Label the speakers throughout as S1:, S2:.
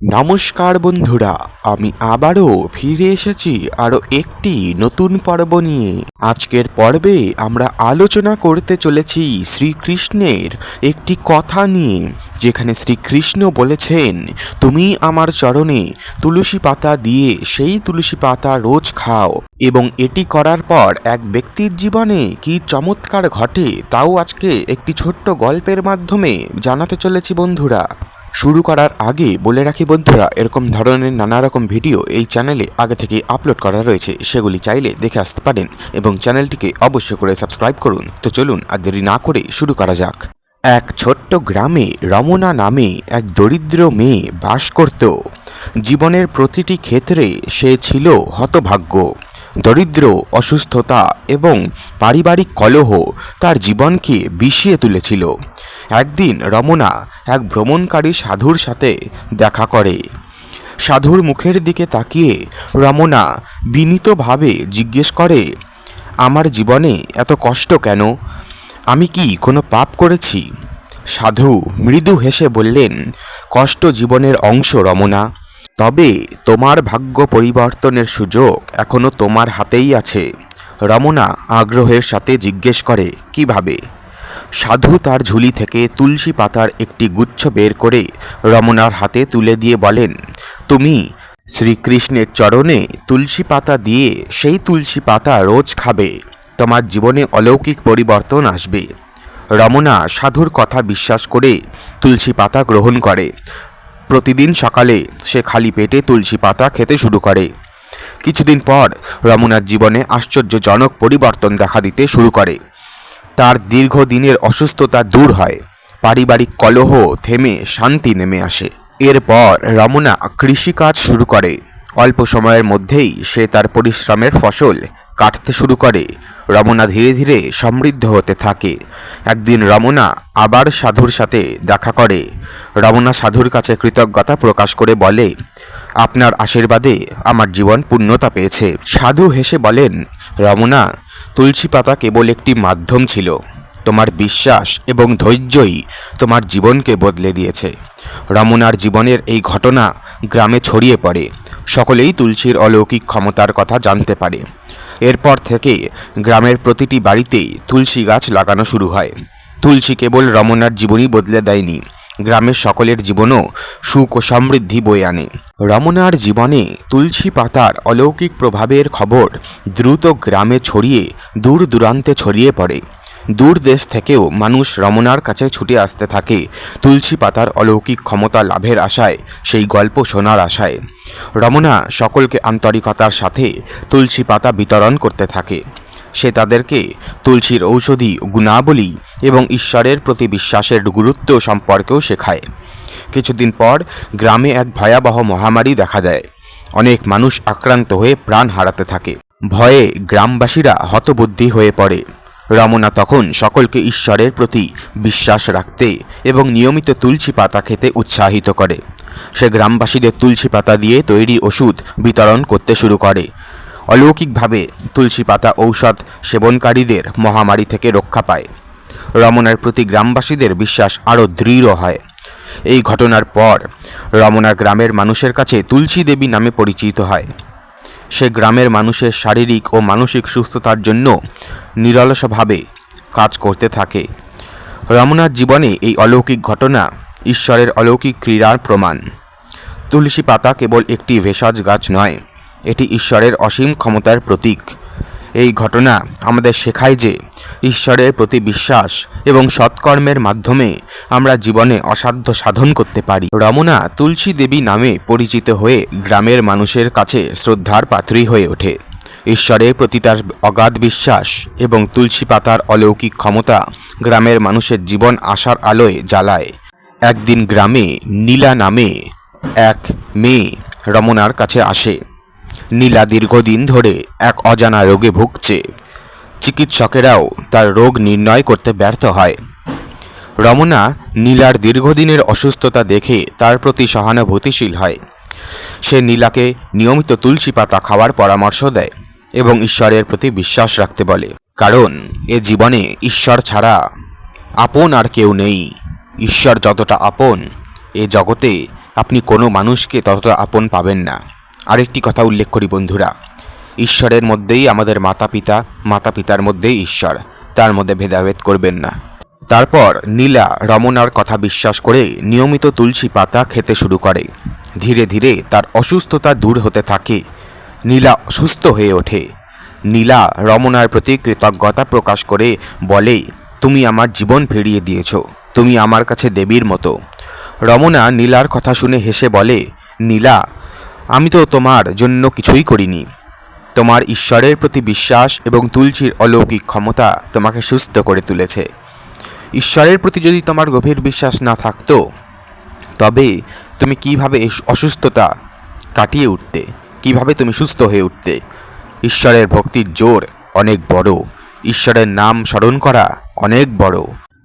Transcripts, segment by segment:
S1: নমস্কার বন্ধুরা, আমি আবারও ফিরে এসেছি আরও একটি নতুন পর্ব নিয়ে। আজকের পর্বে আমরা আলোচনা করতে চলেছি শ্রীকৃষ্ণের একটি কথা নিয়ে, যেখানে শ্রীকৃষ্ণ বলেছেন, তুমি আমার চরণে তুলসী পাতা দিয়ে সেই তুলসী পাতা রোজ খাও, এবং এটি করার পর এক ব্যক্তির জীবনে কি চমৎকার ঘটে তাও আজকে একটি ছোট্ট গল্পের মাধ্যমে জানাতে চলেছি বন্ধুরা। শুরু করার আগে বলে রাখি বন্ধুরা, এরকম ধরনের নানা রকম ভিডিও এই চ্যানেলে আগে থেকে আপলোড করা রয়েছে। সেগুলি চাইলে দেখে আসতে পারেন এবং চ্যানেলটিকে অবশ্যই করে সাবস্ক্রাইব করুন। তো চলুন আর দেরি না করে শুরু করা যাক। এক ছোট্ট গ্রামে রমনা নামে এক দরিদ্র মেয়ে বাস করত। জীবনের প্রতিটি ক্ষেত্রে সে ছিল হতভাগ্য। দরিদ্র, অসুস্থতা এবং পারিবারিক কলহ তার জীবনকে বিষিয়ে তুলেছিল। একদিন রমনা এক ভ্রমণকারী সাধুর সাথে দেখা করে। সাধুর মুখের দিকে তাকিয়ে রমনা বিনীতভাবে জিজ্ঞেস করে, আমার জীবনে এত কষ্ট কেন? আমি কি কোনো পাপ করেছি? সাধু মৃদু হেসে বললেন, কষ্ট জীবনের অংশ রমনা। তবে তোমার ভাগ্য পরিবর্তনের সুযোগ এখনও তোমার হাতেই আছে। রমনা আগ্রহের সাথে জিজ্ঞেস করে, কীভাবে? সাধু তার ঝুলি থেকে তুলসী পাতার একটি গুচ্ছ বের করে রমনার হাতে তুলে দিয়ে বলেন, তুমি শ্রীকৃষ্ণের চরণে তুলসী পাতা দিয়ে সেই তুলসী পাতা রোজ খাবে। তোমার জীবনে অলৌকিক পরিবর্তন আসবে। রমনা সাধুর কথা বিশ্বাস করে তুলসী পাতা গ্রহণ করে। প্রতিদিন সকালে সে খালি পেটে তুলসী পাতা খেতে শুরু করে। কিছুদিন পর রমনার জীবনে আশ্চর্যজনক পরিবর্তন দেখা দিতে শুরু করে। তার দীর্ঘদিনের অসুস্থতা দূর হয়, পারিবারিক কলহ থেমে শান্তি নেমে আসে। এরপর রমনা কৃষিকাজ শুরু করে। অল্প সময়ের মধ্যেই সে তার পরিশ্রমের ফসল কাটতে শুরু করে। রমনা ধীরে ধীরে সমৃদ্ধ হতে থাকে। একদিন রমনা আবার সাধুর সাথে দেখা করে। রমনা সাধুর কাছে কৃতজ্ঞতা প্রকাশ করে বলে, আপনার আশীর্বাদে আমার জীবন পূর্ণতা পেয়েছে। সাধু হেসে বলেন, রমনা, তুলসী পাতা কেবল একটি মাধ্যম ছিল। তোমার বিশ্বাস এবং ধৈর্যই তোমার জীবনকে বদলে দিয়েছে। রমনার জীবনের এই ঘটনা গ্রামে ছড়িয়ে পড়ে। সকলেই তুলসীর অলৌকিক ক্ষমতার কথা জানতে পারে। এরপর থেকে গ্রামের প্রতিটি বাড়িতেই তুলসী গাছ লাগানো শুরু হয়। তুলসী কেবল রমনার জীবনই বদলে দেয়নি, গ্রামের সকলের জীবনও সুখ ও সমৃদ্ধি বয়ে আনে। রমনার জীবনে তুলসী পাতার অলৌকিক প্রভাবের খবর দ্রুত গ্রামে ছড়িয়ে দূর দূরান্তে ছড়িয়ে পড়ে। দূর দেশ থেকেও মানুষ রমনার কাছে ছুটে আসতে থাকে। তুলসী পাতার অলৌকিক ক্ষমতা লাভের আশায়, সেই গল্প শোনার আশায়। রমনা সকলকে আন্তরিকতার সাথে তুলসী পাতা বিতরণ করতে থাকে। সে তাদেরকে তুলসীর ঔষধি গুণাবলী এবং ঈশ্বরের প্রতি বিশ্বাসের গুরুত্ব সম্পর্কেও শেখায়। কিছুদিন পর গ্রামে এক ভয়াবহ মহামারী দেখা দেয়। অনেক মানুষ আক্রান্ত হয়ে প্রাণ হারাতে থাকে। ভয়ে গ্রামবাসীরা হতবুদ্ধি হয়ে পড়ে। রমনা তখন সকলকে ঈশ্বরের প্রতি বিশ্বাস রাখতে এবং নিয়মিত তুলসী পাতা খেতে উৎসাহিত করে। সে গ্রামবাসীদের তুলসী পাতা দিয়ে তৈরি ওষুধ বিতরণ করতে শুরু করে। অলৌকিকভাবে তুলসী পাতা ঔষধ সেবনকারীদের মহামারী থেকে রক্ষা পায়। রমনার প্রতি গ্রামবাসীদের বিশ্বাস আরও দৃঢ় হয়। এই ঘটনার পর রমনা গ্রামের মানুষের কাছে তুলসী দেবী নামে পরিচিত হয়। সে গ্রামের মানুষের শারীরিক ও মানসিক সুস্থতার জন্য নিরলসভাবে কাজ করতে থাকে। রমনার জীবনে এই অলৌকিক ঘটনা ঈশ্বরের অলৌকিক ক্রীড়ার প্রমাণ। তুলসী পাতা কেবল একটি ভেষজ গাছ নয়, এটি ঈশ্বরের অসীম ক্ষমতার প্রতীক। এই ঘটনা আমাদের শেখায় যে ঈশ্বরের প্রতি বিশ্বাস এবং সৎকর্মের মাধ্যমে আমরা জীবনে অসাধ্য সাধন করতে পারি। রমনা তুলসী দেবী নামে পরিচিত হয়ে গ্রামের মানুষের কাছে শ্রদ্ধার পাত্রী হয়ে ওঠে। ঈশ্বরের প্রতি তার অগাধ বিশ্বাস এবং তুলসী পাতার অলৌকিক ক্ষমতা গ্রামের মানুষের জীবন আশার আলোয় জ্বালায়। একদিন গ্রামে নীলা নামে এক মেয়ে রমনার কাছে আসে। নীলা দীর্ঘদিন ধরে এক অজানা রোগে ভুগছে। চিকিৎসকেরাও তার রোগ নির্ণয় করতে ব্যর্থ হয়। রমনা নীলার দীর্ঘদিনের অসুস্থতা দেখে তার প্রতি সহানুভূতিশীল হয়। সে নীলাকে নিয়মিত তুলসী পাতা খাওয়ার পরামর্শ দেয় এবং ঈশ্বরের প্রতি বিশ্বাস রাখতে বলে, কারণ এ জীবনে ঈশ্বর ছাড়া আপন আর কেউ নেই। ঈশ্বর যতটা আপন, এ জগতে আপনি কোনো মানুষকে ততটা আপন পাবেন না। আরেকটি কথা উল্লেখ করি, বন্ধুরা। ঈশ্বরের মধ্যেই আমাদের মাতা পিতা মাতা পিতার মধ্যেই ঈশ্বর। তার মধ্যে ভেদাভেদ করবেন না। তারপর নীলা রমনার কথা বিশ্বাস করে নিয়মিত তুলসী পাতা খেতে শুরু করে। ধীরে ধীরে তার অসুস্থতা দূর হতে থাকে। নীলা সুস্থ হয়ে ওঠে। নীলা রমনার প্রতি কৃতজ্ঞতা প্রকাশ করে বলে, তুমি আমার জীবন ফিরিয়ে দিয়েছ। তুমি আমার কাছে দেবীর মতো। রমনা নীলার কথা শুনে হেসে বলে, নীলা আমি তো তোমার জন্য কিছুই করিনি। তোমার ঈশ্বরের প্রতি বিশ্বাস এবং তুলসীর অলৌকিক ক্ষমতা তোমাকে সুস্থ করে তুলেছে। ঈশ্বরের প্রতি যদি তোমার গভীর বিশ্বাস না থাকতো, তবে তুমি কীভাবে অসুস্থতা কাটিয়ে উঠতে? কীভাবে তুমি সুস্থ হয়ে উঠতে? ঈশ্বরের ভক্তির জোর অনেক বড়। ঈশ্বরের নাম স্মরণ করা অনেক বড়।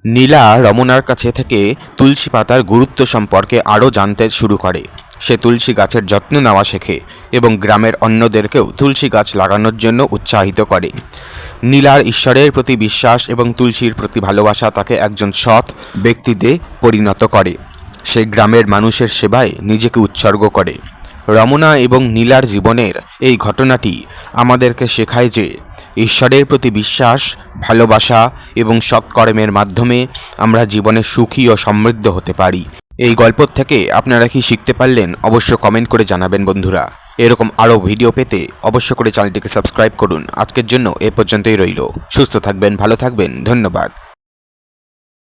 S1: নীলা রমনার কাছে থেকে তুলসী পাতার গুরুত্ব সম্পর্কে আরও জানতে শুরু করে। সে তুলসী গাছের যত্ন নেওয়া শেখে এবং গ্রামের অন্যদেরকেও তুলসী গাছ লাগানোর জন্য উৎসাহিত করে। নীলার ঈশ্বরের প্রতি বিশ্বাস এবং তুলসীর প্রতি ভালোবাসা তাকে একজন সৎ ব্যক্তিতে পরিণত করে। সে গ্রামের মানুষের সেবায় নিজেকে উৎসর্গ করে। রমনা এবং নীলার জীবনের এই ঘটনাটি আমাদেরকে শেখায় যে ঈশ্বরের প্রতি বিশ্বাস, ভালোবাসা এবং সৎকর্মের মাধ্যমে আমরা জীবনে সুখী ও সমৃদ্ধ হতে পারি। এই গল্প থেকে আপনারা কি শিখতে পারলেন অবশ্য কমেন্ট করে জানাবেন বন্ধুরা। এরকম আরও ভিডিও পেতে অবশ্য করে চ্যানেলটিকে সাবস্ক্রাইব করুন। আজকের জন্য এ পর্যন্তই রইল। সুস্থ থাকবেন, ভালো থাকবেন, ধন্যবাদ।